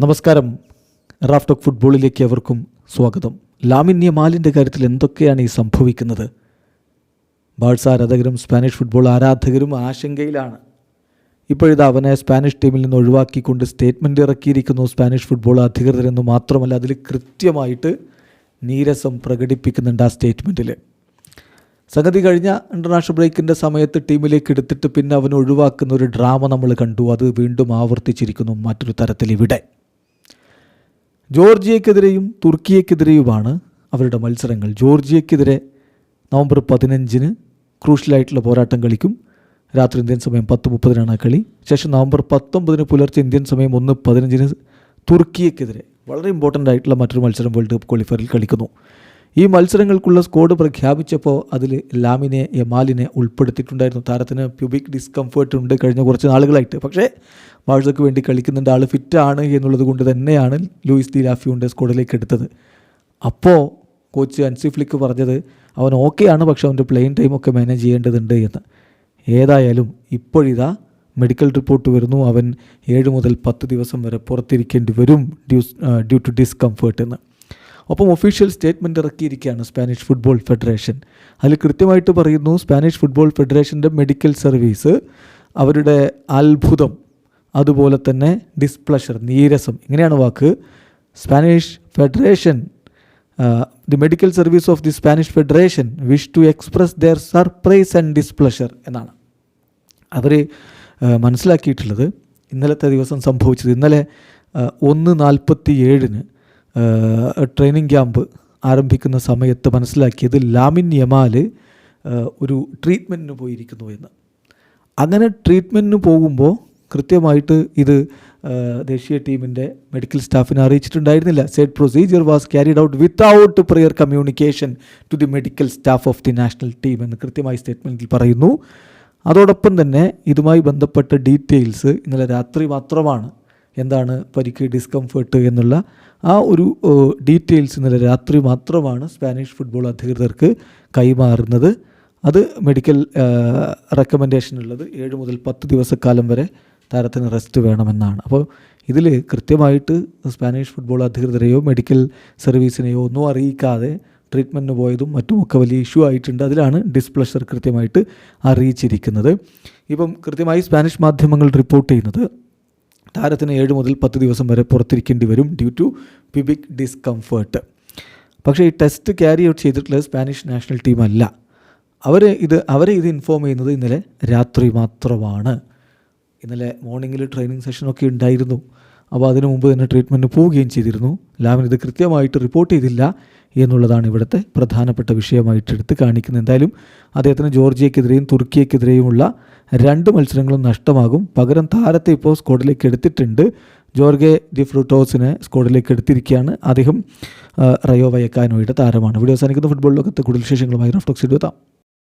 നമസ്കാരം. റാഫ്റ്റോക്ക് ഫുട്ബോളിലേക്ക് അവർക്കും സ്വാഗതം. ലാമിന്യ മാലിന്റെ കാര്യത്തിൽ എന്തൊക്കെയാണ് ഈ സംഭവിക്കുന്നത്? ബാഴ്സ ആരാധകരും സ്പാനിഷ് ഫുട്ബോൾ ആരാധകരും ആശങ്കയിലാണ്. ഇപ്പോഴിതാ അവനെ സ്പാനിഷ് ടീമിൽ നിന്ന് ഒഴിവാക്കിക്കൊണ്ട് സ്റ്റേറ്റ്മെന്റ് ഇറക്കിയിരിക്കുന്നു സ്പാനിഷ് ഫുട്ബോൾ അധികൃതരെന്ന് മാത്രമല്ല അതിൽ കൃത്യമായിട്ട് നീരസം പ്രകടിപ്പിക്കുന്നുണ്ട് ആ സ്റ്റേറ്റ്മെന്റിൽ സംഗതി കഴിഞ്ഞ ഇന്റർനാഷണൽ ബ്രേക്കിന്റെ സമയത്ത് ടീമിലേക്ക് എടുത്തിട്ട് പിന്നെ അവൻ ഒഴിവാക്കുന്ന ഒരു ഡ്രാമ നമ്മൾ കണ്ടു. അത് വീണ്ടും ആവർത്തിച്ചിരിക്കുന്നു മറ്റൊരു തരത്തിൽ ഇവിടെ. ജോർജിയക്കെതിരെയും തുർക്കിയക്കെതിരെയുമാണ് അവരുടെ മത്സരങ്ങൾ. ജോർജിയക്കെതിരെ നവംബർ പതിനഞ്ചിന് ക്രൂഷ്യലായിട്ടുള്ള പോരാട്ടം കളിക്കും. രാത്രി ഇന്ത്യൻ സമയം പത്ത് മുപ്പതിനാണ് കളി. ശേഷം നവംബർ പത്തൊമ്പതിന് പുലർച്ചെ ഇന്ത്യൻ സമയം ഒന്ന് പതിനഞ്ചിന് തുർക്കിയക്കെതിരെ വളരെ ഇമ്പോർട്ടന്റ് ആയിട്ടുള്ള മറ്റൊരു മത്സരം വേൾഡ് കപ്പ് ക്വാളിഫയറിൽ കളിക്കുന്നു. ഈ മത്സരങ്ങൾക്കുള്ള സ്കോഡ് പ്രഖ്യാപിച്ചപ്പോൾ അതിൽ ലാമിനെ യമാലിനെ ഉൾപ്പെടുത്തിയിട്ടുണ്ടായിരുന്നു. താരത്തിന് പ്യൂബിക് ഡിസ്കംഫേർട്ട് ഉണ്ട് കഴിഞ്ഞ കുറച്ച് നാളുകളായിട്ട്. പക്ഷേ ബാഴ്സക്ക് വേണ്ടി കളിക്കുന്നുണ്ട്. ആൾ ഫിറ്റാണ് എന്നുള്ളത് കൊണ്ട് തന്നെയാണ് ലൂയിസ് ദി ലാഫിയുണ്ട് സ്കോഡിലേക്ക് എടുത്തത്. അപ്പോൾ കോച്ച് അൻസി ഫ്ലിക്ക് പറഞ്ഞത് അവൻ ആണ് പക്ഷേ അവന്റെ പ്ലെയിൻ ടൈമൊക്കെ മാനേജ് ചെയ്യേണ്ടതുണ്ട് എന്ന്. ഏതായാലും ഇപ്പോഴിതാ മെഡിക്കൽ റിപ്പോർട്ട് വരുന്നു. അവൻ ഏഴ് മുതൽ പത്ത് ദിവസം വരെ പുറത്തിരിക്കേണ്ടി വരും ഡ്യൂസ് ഡ്യൂ ടു ഡിസ്കംഫേർട്ട് എന്ന്. ഒപ്പം ഒഫീഷ്യൽ സ്റ്റേറ്റ്മെന്റ് ഇറക്കിയിരിക്കുകയാണ് സ്പാനിഷ് ഫുട്ബോൾ ഫെഡറേഷൻ. അതിൽ കൃത്യമായിട്ട് പറയുന്നു സ്പാനിഷ് ഫുട്ബോൾ ഫെഡറേഷന്റെ മെഡിക്കൽ സർവീസ് അവരുടെ അത്ഭുതം അതുപോലെ തന്നെ ഡിസ്പ്ലഷർ നീരസം. ഇങ്ങനെയാണ് വാക്ക്. Spanish federation the medical service of the Spanish federation wish to express their surprise and displeasure എന്നാണ്. അവർ മനസ്സിലാക്കിയിട്ടുള്ളത് ഇന്നലത്തെ ദിവസം സംഭവിച്ചത്. ഇന്നലെ ഒന്ന് നാൽപ്പത്തി ഏഴിന് ട്രെയിനിങ് ക്യാമ്പ് ആരംഭിക്കുന്ന സമയത്ത് മനസ്സിലാക്കിയത് ലാമിൻ യമാൽ ഒരു ട്രീറ്റ്മെന്റിന് പോയിരിക്കുന്നു എന്ന്. അങ്ങനെ ട്രീറ്റ്മെന്റിന് പോകുമ്പോൾ കൃത്യമായിട്ട് ഇത് ദേശീയ ടീമിന്റെ മെഡിക്കൽ സ്റ്റാഫിനെ അറിയിച്ചിട്ടുണ്ടായിരുന്നില്ല. Said procedure was carried out without prior communication to the medical staff of the national team എന്ന് കൃത്യമായി സ്റ്റേറ്റ്മെന്റിൽ പറയുന്നു. അതോടൊപ്പം തന്നെ ഇതുമായി ബന്ധപ്പെട്ട ഡീറ്റെയിൽസ് ഇന്നലെ രാത്രി മാത്രമാണ് എന്താണ് പരിക്ക് ഡിസ്കംഫേർട്ട് എന്നുള്ള ആ ഒരു ഡീറ്റെയിൽസ് ഇന്നലെ രാത്രി മാത്രമാണ് സ്പാനിഷ് ഫുട്ബോൾ അധികൃതർക്ക് കൈമാറുന്നത്. അത് മെഡിക്കൽ റെക്കമെൻഡേഷൻ ഉള്ളത് ഏഴ് മുതൽ പത്ത് ദിവസക്കാലം വരെ താരത്തിന് റെസ്റ്റ് വേണമെന്നാണ്. അപ്പോൾ ഇതിൽ കൃത്യമായിട്ട് സ്പാനിഷ് ഫുട്ബോൾ അധികൃതരെയോ മെഡിക്കൽ സർവീസിനെയോ ഒന്നും അറിയിക്കാതെ ട്രീറ്റ്മെന്റിന് പോയതും മറ്റുമൊക്കെ വലിയ ഇഷ്യൂ ആയിട്ടുണ്ട്. അതിലാണ് ഡിസ്പ്ലഷർ കൃത്യമായിട്ട് അറിയിച്ചിരിക്കുന്നത്. ഇപ്പം കൃത്യമായി സ്പാനിഷ് മാധ്യമങ്ങൾ റിപ്പോർട്ട് ചെയ്യുന്നത് താരത്തിന് ഏഴ് മുതൽ പത്ത് ദിവസം വരെ പുറത്തിരിക്കേണ്ടി വരും ഡ്യൂ ടു പിബിക് ഡിസ്കംഫേർട്ട് പക്ഷേ ഈ ടെസ്റ്റ് ക്യാരി ഔട്ട് ചെയ്തിട്ടുള്ളത് സ്പാനിഷ് നാഷണൽ ടീമല്ല അവർ ഇത് അവരെ ഇത് ഇൻഫോം ചെയ്യുന്നത് ഇന്നലെ രാത്രി മാത്രമാണ്. ഇന്നലെ മോർണിംഗിൽ ട്രെയിനിങ് സെഷനൊക്കെ ഉണ്ടായിരുന്നു. അപ്പോൾ അതിനു മുമ്പ് തന്നെ ട്രീറ്റ്മെന്റ് പോവുകയും ചെയ്തിരുന്നു. ലാമിന് ഇത് കൃത്യമായിട്ട് റിപ്പോർട്ട് ചെയ്തില്ല എന്നുള്ളതാണ് ഇവിടുത്തെ പ്രധാനപ്പെട്ട വിഷയമായിട്ട് എടുത്ത് കാണിക്കുന്നത്. എന്തായാലും അദ്ദേഹത്തിന് ജോർജിയക്കെതിരെയും തുർക്കിയക്കെതിരെയുമുള്ള രണ്ട് മത്സരങ്ങളും നഷ്ടമാകും. പകരം താരത്തെ ഇപ്പോൾ സ്ക്വാഡിലേക്ക് എടുത്തിട്ടുണ്ട്. ജോർഗെ ദി ഫ്രൂട്ടോസിനെ സ്കോഡിലേക്ക് എടുത്തിരിക്കുകയാണ്. അദ്ദേഹം റയോ വയക്കാനോയുടെ താരമാണ്. ഇവിടെ അവസാനിക്കുന്ന. ഫുട്ബോൾ ലോകത്തെ കൂടുതൽ വിശേഷങ്ങളുമായി റഫ്ടോക്സിഡ് എത്താം